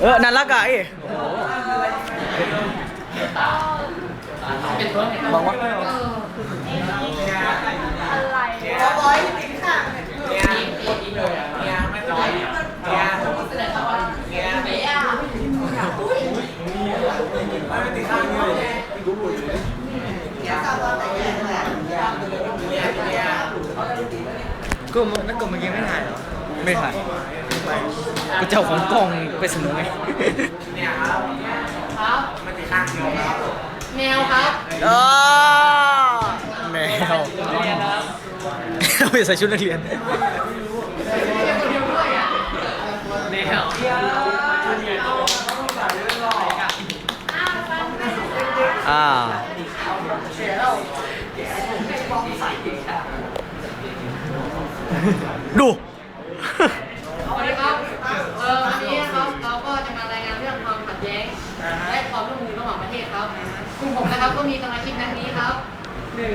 เออนั่นละกะไอ้บอกว่าอะไรบอยติดข้างเนี่ยเนี่ยไม่ร้อยเนี่ยเนี่ยเนี่ยเนี่ยไม่ติดข้างเนี่ยดูเนี่ยก็นั่นก็เมื่อกี้ไม่ถ่ายหรอไม่ถ่าย กูเจ้าของกล้องไปเสนอไงครับแมวครับอ๋อแมวเราไปใส่ชุดนักเรียน แมวอ่าดู ก็มีสมาชิกดังนี้ครับหนึ่ง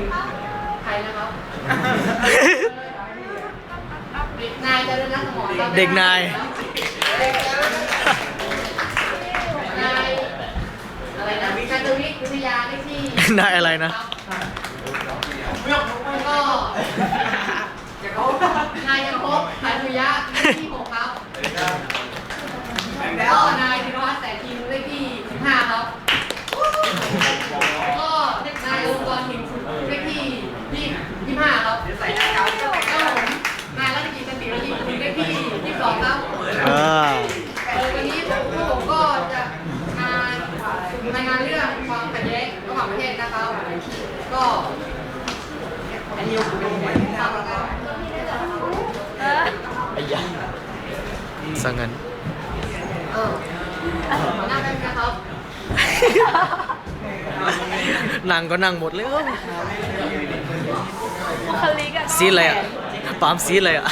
ใครนะครับเด็กนายเจริญรัตน์สมรครับเด็กนาย นายอะไรนะชันทวิทย์วิทยาเลขที่นายอะไรนะ แล้วก็นายยังพบสายสุริยะเลขที่หกครับแล้วก็นายธีรวัฒน์แสงทิมเลขที่สิบห้าครับแล้วก็นายองค์กรหินสุดเลขที่ยี่ยี่ห้าครับแล้วผมนายรัตนกิจสันติรัตน์คุณเลขที่ยี่ สิบสองครับเออเออวันนี้พวกผมก็จะมารายงานเรื่องความขัดแย้งระหว่างประเทศนะครับ ก็อันนี้เป็นทางการไอ้ยะสังเงินเออหน้าเป็นนะครับนั่งก็นั่งหมดเลยเออบุคลิกอะซีดอะไรอะปาล์มซีดอะไรอะ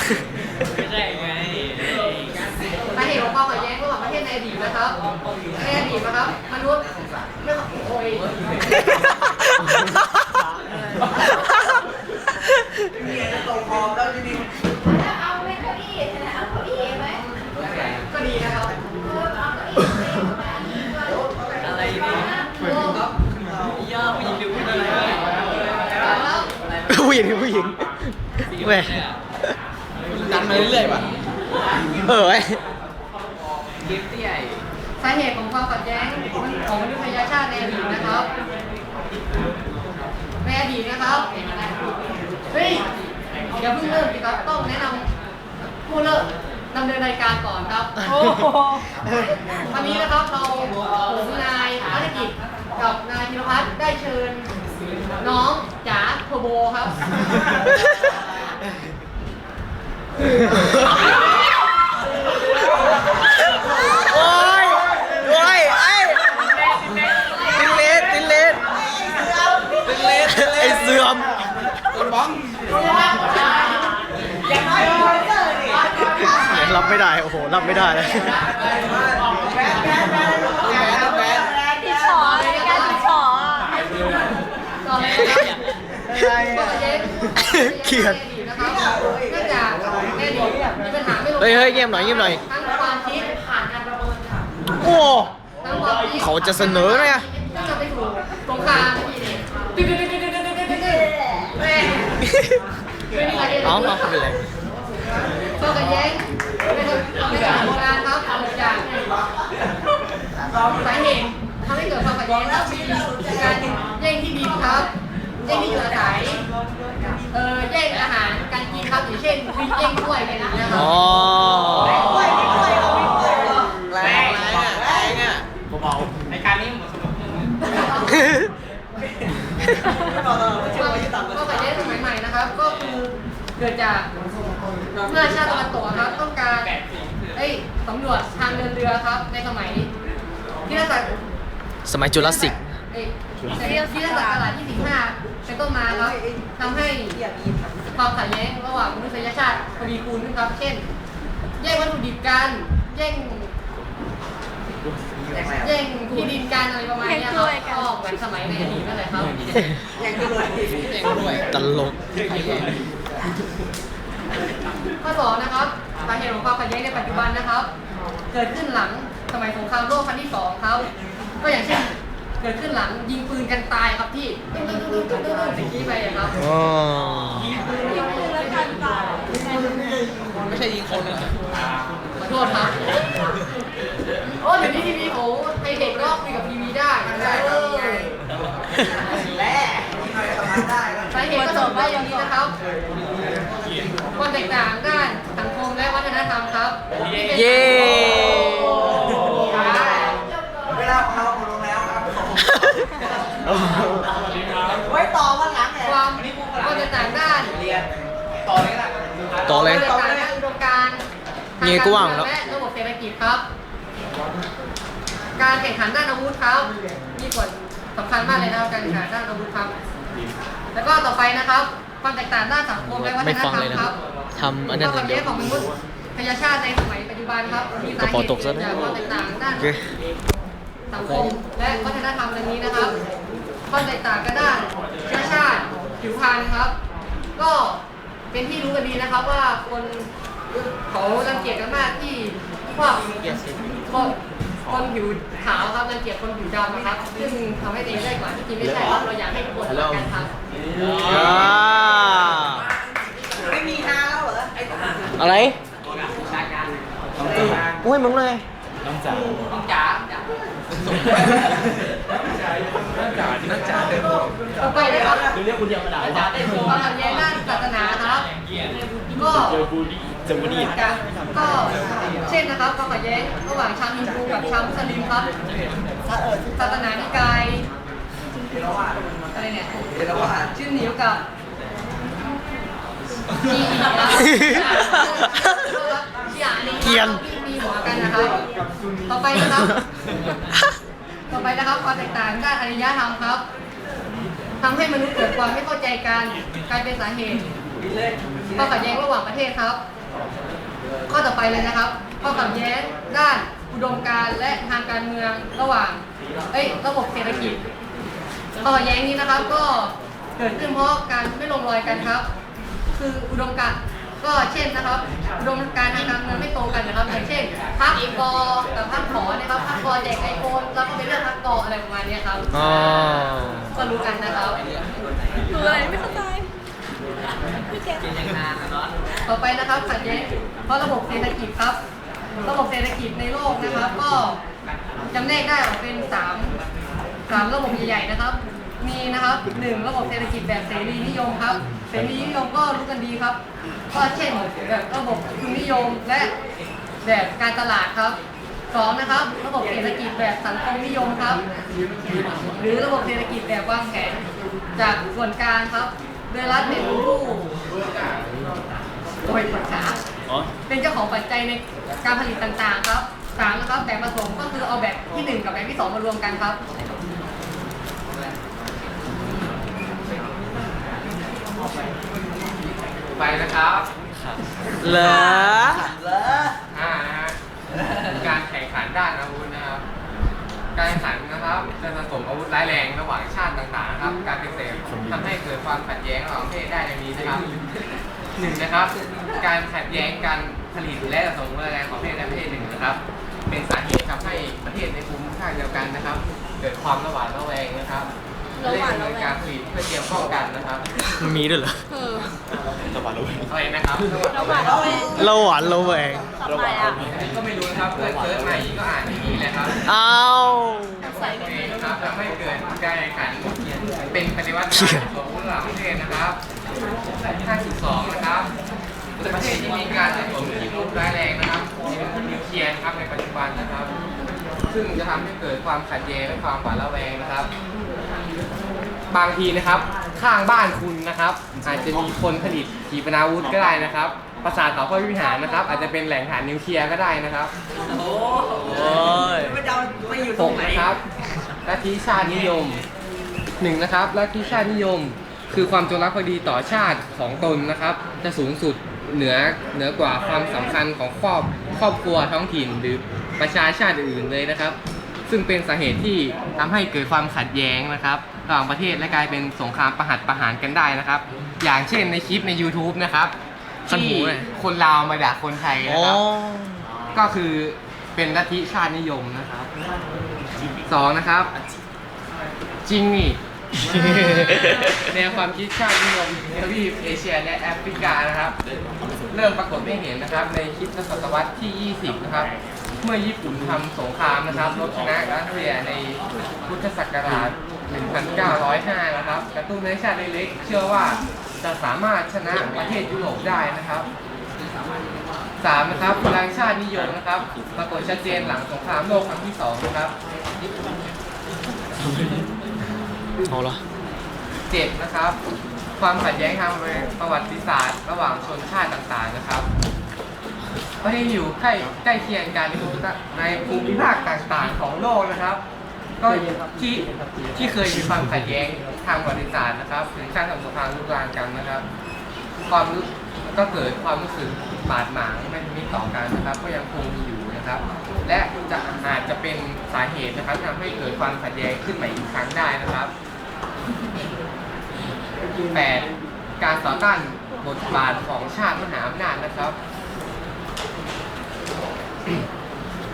สาเหตุของความขัดแย้งระหว่างประเทศในอดีตนะครับในอดีตนะครับมนุษย์เรื่องโอ้ยเอาไม่เก้าอี้เอาเก้าอี้ไหมก็ดีนะครับอะไรดีย่าผู้หญิงหรือผู้หญิงแล้วผู้หญิงผู้หญิงแหวดันมาเรื่อยๆป่ะเออไอ้ สาเหตุของความขัดแย้งของมนุษยชาติในอดีต นะครับในอดีตนะครับเฮ้ยอย่าเพิ่งเริ่มสิครับต้องแนะนำผู้เริ่มดำเนินรายการก่อนครับวันนี้นะครับเราผมนายรัตกิจกับนายพิรพัฒน์ได้เชิญ น้องจ๋าโทโบครับ เสื่อมบังรับไม่ได้ โอ้โห รับไม่ได้เลยติดขอในการติดขอเขียดเฮ้ยเฮ้ยเงียบหน่อยเงียบหน่อยโอ้เขาจะเสนอเลยอะจะไปถูกตรงกลาง อ๋อรู้ไม่เป็นไรก็กระแย้งในในการทำงานครับเกิดจากสาเหตุทำให้เกิดความขัดแย้งครับมีการแย่งที่ดินครับแย่งที่อยู่อาศัยเออแย่งอาหารการกินครับอย่างเช่นคือแย่งกล้วยกันอย่างเงี้วยครัอ๋บอแรงอะแรงอะเบาในการนี้หมดสมองก็ขัดแย้งสมัยใหม่นะครับ ก็คือ เกิดจากเมื่อชาติตะวันตกครับต้องการเอ้ยสำรวจทางเดินเรือครับ ในสมัยที่นักศึกษาสมัยจุลศิษย์เอ้ยที่นักศึกษาที่สิบห้าเป็นต้นมาครับทำให้ความขัดแย้งระหว่างมนุษยชาติทวีคูณขึ้นครับ เช่น แย่งวัตถุดิบกันแย่งแย่งที่ดินกันอะไรประมาณเนี้ยครับก็เหมือนสมัยในอดีตนั่นแหละครับตลก ข้อสองนะครับสาเหตุของความขัดแย้งในปัจจุบันนะครับ เกิดขึ้นหลังสมัยสงครามโลกครั้งที่สองครับ ก็อย่างเช่นเกิดขึ้นหลังยิงปืนกันตายครับที่ตึ้งตึ้งตึ้งตึ้งตึ้งตึ้งสิ่งนี้ไปอะครับอ๋อยิงปืนแล้วกันตายไม่ใช่ยิงคนเลยขอโทษครับโอ้เดี๋ยวนี้ทีวีโหไอเด็กก็คุยกับทีวีได้เออและทำได้ก็สาเหตุก็จบได้อย่างนี้นะครับความแตกต่างด้านสังคมและวัฒนธรรมครับ เย้เวลาของเราหมดลงแล้วครับไว้ต่อวันหลังเนี่ยความความแตกต่างด้านเรียนต่อเลยนะต่อเลยความแตกต่างด้านอุดมการณ์ทางเงี้ยการกูเมืว่าองแล้วและระบบเศรษฐกิจครับ การแข่งขันด้านอาวุธครับมีส่วนสำคัญมากเลยนะครับการแข่งขันด้านอาวุธครับ แล้วก็ต่อไปนะครับ ความแตกต่างด้านสังคมและวัฒไม่นฟังธรรมเลยนะครับทำอันคนั้วานมอขัย่าดงเดีแย้ยงวของมนุษย ชาติในสมัยปัจจุบันครับมีสาเหกระเป๋าตกตุซะด้วยจากความแตกต่างด้านโอเคสังคมและวัฒนธรรมดังนี้นะครับความแตกต่างกันด้านเชื้อชาติผิวพรรณครับ ก็เป็นที่รู้กันดีนะครับว่าคนเขารังเกียจกันมากที่พวกคนคนผิวขาวครับรังเกียจคนผิวดำนะครับ ซึ่งทำให้ตัวเองได้กว่าที่จริงไม่ใช่ครับเราอยากให้ทุกคนรักกันครับอ่าไม่มีฮาแล้วเหรอไอ้ตัวอะไรโอ้ยมึงเลยจ๋าต่อไปนะครับเรียกคุณเดียวกระดาษความขัดแย้งด้านศาสนาครับก็จะบูดีก็เช่นนะครับความขัดแย้งระหว่างชาวฮินดูกับชาวมุสลิมครับศาสนานิกายอะไรเนี่ยเดี๋ยวเราว่าชื่อเหนียวกับ เกรียน มีหัวกันนะครับ ต่อไปนะครับ ต่อไปนะครับความแตกต่างด้านอารยธรรมครับทำให้มนุษย์เกิดความไม่เข้าใจกันกลายเป็นสาเหตุความขัดแย้งระหว่างประเทศครับ ข้อต่อไปเลยนะครับความขัดแย้งด้านอุดมการณ์และทางการเมืองระหว่างเอ้ยระบบเศรษฐกิจความขัดแย้งนี้นะครับก็เกิดขึ้นเพราะการไม่ลงรอยกันครับ คืออุดมการณ์ ก็เช่นนะครับอุดมการณ์ทางการเมืองไม่ตรงกันนะครับอย่างเช่นพรรคกอกับพรรคขอนะครับพรรคกอแจกไอโฟนแล้วก็ไปเลือกพรรคกออะไรประมาณเนี้ยครับอ๋อก็รู้กันนะครับคืออะไรไม่เข้าใจพี่แกต่อไปนะครับขัดแย้งเพราะระบบเศรษฐกิจครับ ระบบเศรษฐกิจในโลกนะครับ ก็จำแนกได้ออกเป็นสามสามระบบใหญ่ๆนะครับ มีนะครับหนึ่งระบบเศรษฐกิจแบบเสรีนิยมครับเสรีนิยมก็รู้กันดีครับก็เช่นแบบระบบทุนนิยมและแบบการตลาดครับสองนะครับระบบเศรษฐกิจแบบสังคมนิยมครับ หรือระบบเศรษฐกิจแบบวางแผนจากส่วนกลางครับโดยรัฐเป็นผู้โดยประชาอ๋อเป็นเจ้าของปัจจัยในการผลิตต่างๆ ครับสามนะครับแบบผสมก็คือเอาแบบที่หนึ่งกับแบบที่สองมารวมกันครับ ไปนะครับเหรอเหรออ่านะฮะการแข่งขันด้านอาวุธนะครับ การแข่งขันนะครับจะผสมอาวุธร้ายแรงระหว่างชาติต่างๆนะครับ การเป็นเสพทำให้เกิดความขัดแย้งระหว่างประเทศได้ในนี้นะครับหนึ่งนะครับ การขัดแย้งการผลิตและผสมอาวุธร้ายแรงของประเทศใดประเทศหนึ่งนะครับ เป็นสาเหตุทำให้ประเทศในภูมิภาคเดียวกันนะครับ เกิดความระหวาดระแวงนะครับ ระหวาดระแวงเร่งดำเนินการผลิตเพื่อเตรียมป้องกันนะครับ มันมีด้วยเหรอ เอออะไรนะครับ ระหว่างเราเองเราหวานเราแหวงทำไมอะก็ไม่รู้นะครับเพื่อนเซิร์ชมาอีกก็อ่านอย่างนี้แหละครับอ้าว ใส่กันไหมนะครับทำให้เกิดการแข่งขัน เป็นปฏิวัติการของผู้หลังประเทศนะครับ52นะครับประเทศที่มีการผสมขีปนาวุธร้ายแรงนะครับนิวเคลียร์นะครับในปัจจุบันนะครับ ซึ่งจะทำให้เกิดความขัดแย้งและความหวาดระแวงนะครับ บางทีนะครับ ข้างบ้านคุณนะครับ อาจจะมีคนผลิตขีปนาวุธก็ได้นะครับปราสาทเขาพระวิหารนะครับ อาจจะเป็นแหล่งฐานนิวเคลียร์ก็ได้นะครับโอ้ยไม่จะไปอยู่ตหรงกไหนนะครับลัทธิชาตินิยมหนึ่งนะครับลัทธิชาตินิยม คือความจงรักภักดีต่อชาติของตนนะครับ จะสูงสุดเหนือเหนือกว่าความสำคัญของครอบครอบครัวท้องถิ่นหรือประชาชาติอื่นเลยนะครับ ซึ่งเป็นสาเหตุที่ทำให้เกิดความขัดแย้งนะครับระหว่างประเทศและกลายเป็นสงครามประหัตประหารกันได้นะครับ อย่างเช่นในคลิปใน YouTube นะครับขั้นที่หูเลยคนลาวมาด่าคนไทยอ๋นะอครับ ก็คือเป็นลัทธิชาตินิยมนะครับสองนะครับ จริงนี่แนวความคิดชาตินิยมทวีปเอเชียและแอฟริกานะครับ เริ่มปรากฏให้เห็นนะครับ ในคริดศตวรรษที่ 20 นะครับ เมื่อญี่ปุ่นทำสงครามนะครับรบชนะรัสเซียในพุทธศักราช 1905 นะครับ กระตุ้นให้ชาติเล็กๆ เชื่อว่าจะสามารถชนะประเทศยุโรปได้นะครับสามนะครับพลังชาตินิยมนะครับปรากฏชัดเจนหลังสงครามโลกครั้งที่สองนะครับเอาละเจ็ดนะครับ ความขัดแย้งทางประวัติศาสตร์ ระหว่างชนชาติต่างๆนะครับ ประเทศอยู่ใกล้ใกล้เคียงกันในภูมิภาคในภูมิภาคต่างๆของโลกนะครับ ก็ที่ที่เคยมีความขัดแย้งทางประวัติศาสตร์นะครับถึงขั้นทำสงครามลุกลามกันนะครับ ความรู้ก็เกิดความรู้สึกบาดหมางไม่มีต่อกันนะครับ ก็ยังคงมีอยู่นะครับ และจะอาจจะเป็นสาเหตุนะครับที่ทำให้เกิดความขัดแย้งขึ้นใหม่อีกครั้งได้นะครับ 8. การต่อต้านบทบาทของชาติมหาอำนาจนะครับ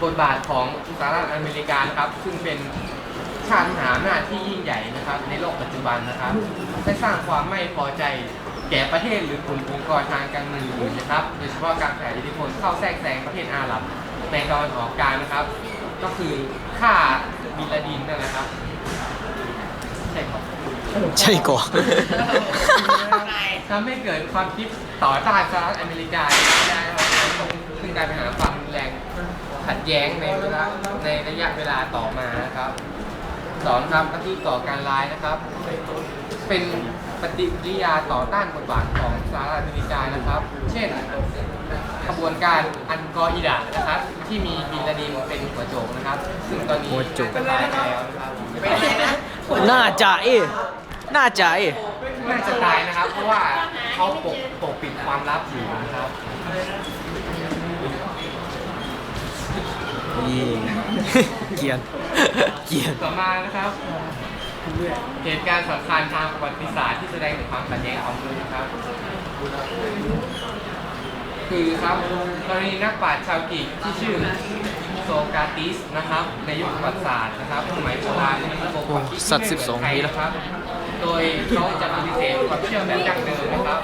บทบาทของสหรัฐอเมริกานะครับ ซึ่งเป็นชาติมหาอำนาจที่ยิ่งใหญ่นะครับ ในโลกปัจจุบันนะครับได้สร้างความไม่พอใจแก่ประเทศหรือกลุ่มองค์กรทางการเมืองอื่นนะครับ โดยเฉพาะการแผ่อิทธิพลเข้าแทรกแซงประเทศอาหรับในตะวันออกกลางนะครับ ก็คือฆ่าบินลาดินนั่นแหละครับใช่ครับใช่ก่อนทำให้เกิดความคิดต่อต้านสหรัฐอเมริกาได้นะครับซึ่งกลายเป็นหาความรุนแรง ขัดแย้งในเวลาในระยะเวลาต่อมานะครับสองครับปฏิก่อการร้ายนะครับ เป็นปฏิกิริยาต่อต้านบทบาทของสหรัฐอเมริกานะครับ เช่นขบวนการอันกออิดะนะครับ ที่มีบินลาดีนเป็นหัวโจกนะครับ ซึ่งตอนนี้หัวโจกเป็นตายไปแล้วนะครับเป็นไงนะน่าจะเอ๊ะน่าจะเอ๊ะน่าจะตายนะครับ เพราะว่าเขาปกปกปิดความลับอยู่นะครับ นี่เกรียนเกรียนต่อมานะครับเหตุการณ์สำคัญทางประวัติศาสตร์ที่แสดงถึงความขัดแย้งของมนุษย์นะครับ คือครับกรณีนักปราชญ์ชาวกรีกที่ชื่อโซกราติสนะครับ ในยุคประวัติศาสตร์นะครับสมัยโบราณในระบบความคิดที่สัตว์ไม่เหมือน12ใครปีแล้วนะครับ โดยเขาจะปฏิเสธความเชื่อแบบดั้งเดิมนะครับ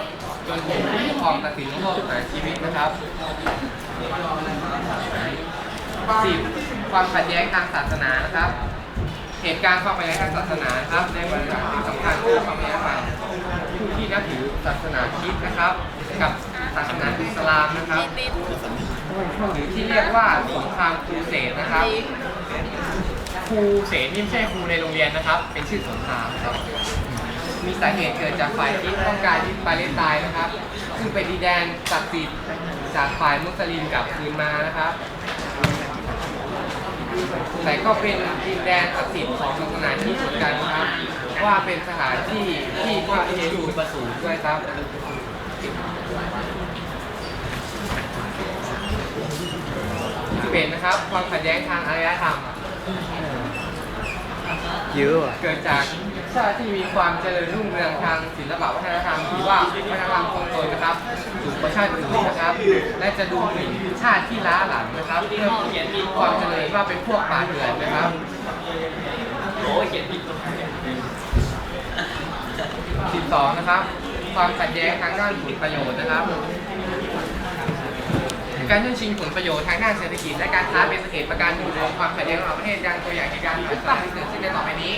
จนถูกผู้ปกครองตัดสินลงโทษประหารชีวิตนะครับ สิบความขัดแย้งทางศาสนานะครับ เหตุการณ์ความขัดแย้งทางศาสนานะครับในบริบทที่สำคัญคือความขัดแย้งระหว่างผู้ที่นับถือศาสนาคริสต์นะครับ กับศาสนาอิสลามนะครับหรือที่เรียกว่าสงครามครูเสดนะครับครูเสดนี่ไม่ใช่ครูในโรงเรียนนะครับ เป็นชื่อสงครามครับมีสาเหตุเกิดจากฝ่ายที่ต้องการยึดปาเลสไตน์นะครับ ซึ่งเป็นดินแดนศักดิ์สิทธิ์จากฝ่ายมุสลิมกลับคืนมานะครับ แต่ก็เป็นดินแดนศักดิ์สิทธิ์ของศาสนาที่เหมือนกันนะครับ ว่าเป็นสถานที่ที่พระเยซูประสูติด้วยครับ11นะครับความขัดแย้งทางอารยธรรมเยอะว่ะเกิดจาก ชาติที่มีความเจริญรุ่งเรืองทางศิลปะวัฒนธรรมที่ว่าวัฒนธรรมคงทนนะครับสูงกว่าชาติอื่นนะครับ และจะดูหมิ่นชาติที่ล้าหลังนะครับเพื่อเขียนมีความเจริญว่าเป็นพวกป่าเถื่อนนะครับโอ้เขียนผิดสิบสองนะครับ ความขัดแย้งทางด้านผลประโยชน์นะครับการช่วชิงผลประโยชน์ทางด้านเศรษฐกิจและการค้าเป็นสาเหตุประการหนึ่งของความขัดแย้งระหว่างประเทศดังตัวอย่างเหตุการณ์ต่างๆที่เกิดขึ้นในต่อไปนี้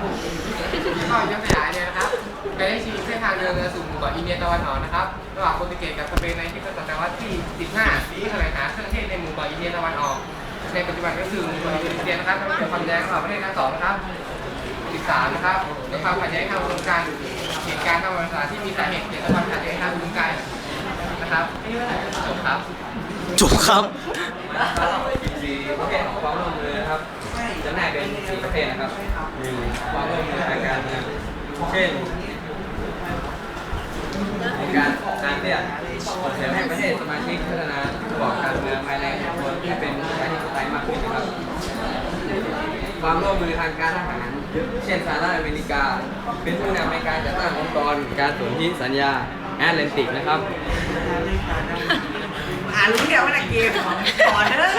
ก็ยกตัวอย่างเลยนะครับการได้ชี้เส้นทางเดินเรือสู่หมู่เกาะอินเดียตะวันออกนะครับระหว่างโปรตุเกสกับสเปนในที่ศตวรรษที่ 15ที่แสวงหาเครื่องเทศในหมู่เกาะอินเดียตะวันออก ในปัจจุบันก็คือหมู่เกาะอินเดียนะครับทำให้เกิดความขัดแย้งระหว่างประเทศทั้งสองนะครับ13นะครับในความขัดแย้งทางอุดมการณ์เหตุการณ์ทางประวัติศาสตร์ที่มีสาเหตุเกิดจากความขัดแย้งทางอุดมการณ์นะครับจบครับจบครับสี่ประเภทของความร่วมมือนะครับ จำแนกเป็นสี่ประเภทนะครับความร่วมมือทางการเมืองเช่นการการเรียกส่งเสริมให้ประเทศสมาชิกพัฒนาระบอบการเมืองภายในองค์กรที่เป็นประชาธิปไตยมากขึ้นนะครับ ความร่วมมือทางการทหารเช่นสหรัฐอเมริกา เป็นผู้นำในการจัดตั้งองค์กรการสนธิสัญญาแอตแลนติกนะครับารู้เนี่ยว่านักเกมก่อนเด้อ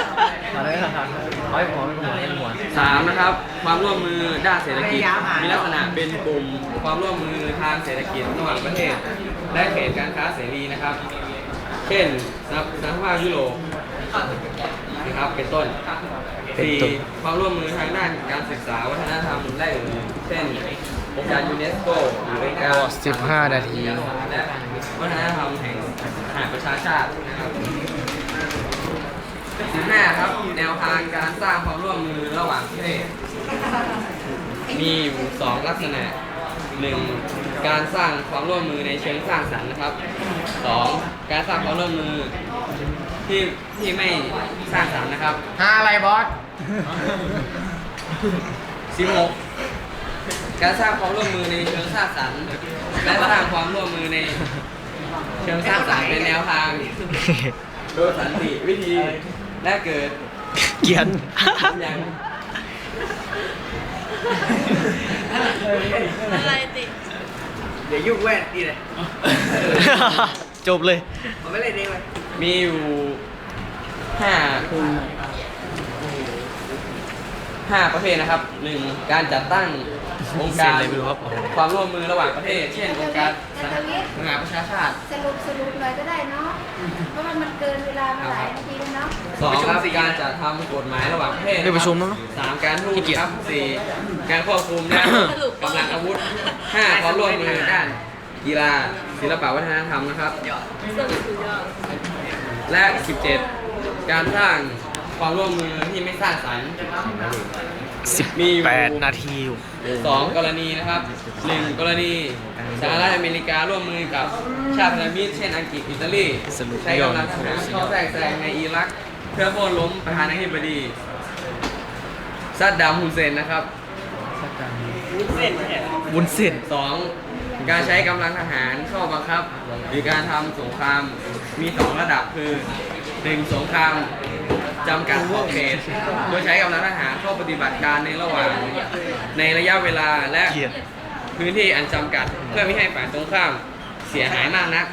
เอาเลยครับเอาให้ผมให้ผมให้หัวสามนะครับ ความร่วมมือด้านเศรษฐกิจ มีลักษณะเป็นกลุ่มความร่วมมือทางเศรษฐกิจระหว่างประเทศ และเขตการค้าเสรีนะครับ เช่นสหสหภาพยุโรปนะครับเป็นต้นเป็นสี่ต้นความร่วมมือทางด้านการศึกษาวัฒนธรรมและอื่นๆเช่นองค์การยูเนสโกหรือองค์การสิบห้านาทีและวัฒนธรรมแห่งสหประชาชาตินะครับ สิบห้าครับ แนวทางการสร้างความร่วมมือระหว่างประเทศ มีอยู่สองลักษณะหนึ่งการสร้างความร่วมมือในเชิงสร้างสรรค์นะครับสองการสร้างความร่วมมือที่ที่ไม่สร้างสรรค์นะครับ หาอะไรบอสสิบหกการสร้างความร่วมมือในเชิงสร้างสรรค์และสร้างความร่วมมือในเชิงสร้างสรรค์เป็นแนวทางโดยสันติวิธี และเกิดเกลียนอย่างอะไรติเดี๋ยวยุ่งแว่นนี่เลยจบเลยผมไม่เล่นเองเลยมีอยู่ห้าห้าประเภทนะครับหนึ่งการจัดตั้งองค์การเซ็นเลยไม่รู้ครับความร่วมมือระหว่างประเทศ เช่นองค์การสหสหประชาชาติ สรุปสรุปหน่อยก็ได้เนาะเพราะว่า มันเกินเวลามาหลายนาทีแล้วเนาะสองครับการจัดทำกฎหมายระหว่างประเทศเรียกประชุมแล้วเนอะสามการทูตขี้เกียจครับสี่การควบคุมและกำลังอาวุธห้าความร่วมมือด้านกีฬาศิลปวัฒนธรรมนะครับ และ 17 การสร้างความร่วมมือที่ไม่สร้างสรรค์สิบ มีอยู่แปดนาทีสองกรณีนะครับหนึ่งกรณีสหรัฐอเมริการ่วมมือกับชาติพันธมิตรเช่นอังกฤษอิตาลีสรุปใช้กำลังทหารเข้าแทรกแซงในอิรัก เพื่อโค่นล้มประธานาธิบดีซัดดัมฮุนเซนนะครับวุ้นเส้นสองการใช้กำลังทหารเข้าบังคับ หรือการทำสงครามมีสองระดับคือหนึ่งสงคราม จำกัดขอบเขตโดยใช้กำลังทหารเข้าปฏิบัติการในระหว่างในระยะเวลาและเกียดพื้นที่อันจำกัด เพื่อไม่ให้ฝ่ายตรงข้ามเสียหายมากนัก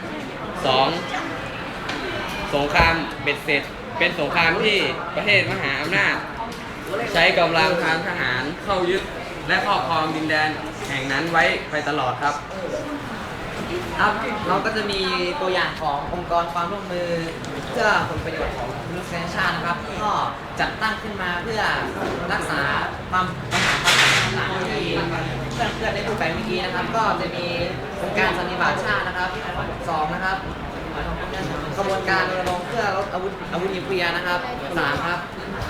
สองสงครามเบ็ดเสร็จ เป็นสงครามที่ประเทศมหาอำนาจ ใช้กำลังทางทหารเข้ายึดและครอบครองดินแดนแห่งนั้นไว้ไปตลอดครับ ครับเราก็จะมีตัวอย่างขององค์กรความร่วมมือ เพื่อผลประโยชน์ของมนุษยชาตินะครับก็จัดตั้งขึ้นมาเพื่อรักษาความปัญหาความขัดแย้งต่างๆที่เพื่อนเพื่อนได้พูดไปเมื่อกี้นะครับ ก็จะมีองค์การสันนิบาตชาตินะครับสองนะครับกระบวนการรณรงค์เพื่อลดอาวุธอาวุธนิวเคลียร์นะครับสามครับ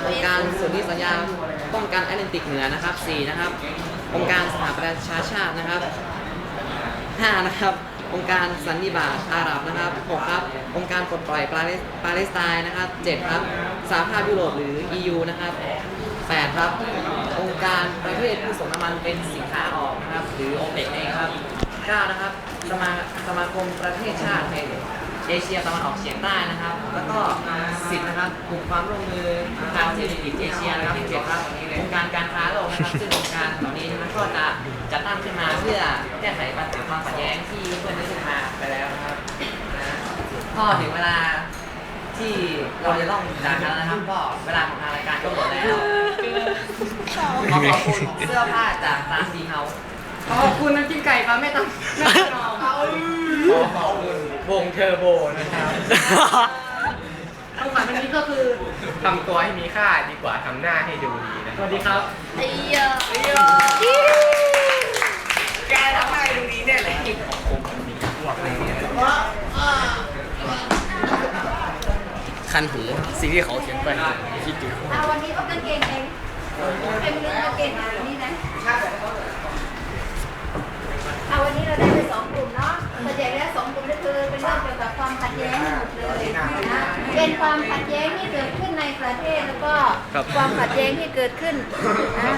องค์การสนธิสัญญาป้องกันแอตแลนติกเหนือนะครับสี่นะครับองค์การสหประชาชาตินะครับ5นะครับ องค์การสันนิบาตอาหรับนะครับ6ครับองค์การปลดปล่อยปาเลสปาเลสไตน์นะครับ7ครับสหภาพยุโรปหรือ EU นะครับ8ครับองค์การประเทศผู้ส่งน้ำมันเป็นสินค้าออกนะครับหรือ OPEC เองครับ9นะครับสมาสมาคมประเทศชาติแห่ง เอเชียตะวันออกเฉียงใต้นะครับ แล้วก็10นะครับกลุ่มความร่วมมือทางเศรษฐกิจเอเชียนะครับ7ครับองค์การการค้าโลกนะครับซึ่งองค์การเหล่านี้นะครับก็จะจัดตั้งขึ้นมาเพื่อแก้ไขปัญหาความขัดแย้งที่เพื่อนได้พูดมาไปแล้วนะครับนะก็ถึงเวลาที่เราจะต้องจากกันแล้วนะครับก็เวลาของทางรายการก็หมดแล้วขอขอบคุณเสื้อผ้าจากร้านดีเฮา ขอบคุณน้ำจิ้มไก่ปลาแม่ต้องแม่ต้องรอเขาวงเทอร์โบนะครับคำขวัญวันนี้ก็คือทำตัวให้มีค่าดีกว่าทำหน้าให้ดูดีนะสวัสดีครับไอ้เหี้ยแกทำให้ดูดีแน่เลยคันหูสิ่งที่เขาเขียนไปคิดดูเอาวันนี้ก็กางเกงเองเอ็มลืมกางเกงอันนี้นะเอา วันนี้เราได้ไปสองกลุ่มเนาะส่วนใหญ่แล้วสองกลุ่มก็คือเป็นเรื่องเกี่ยวกับความขัดแย้งหมดเลยนะเป็นความขัดแย้งที่เกิดขึ้นในประเทศแล้วก็ความขัดแย้งที่เกิดขึ้นนะ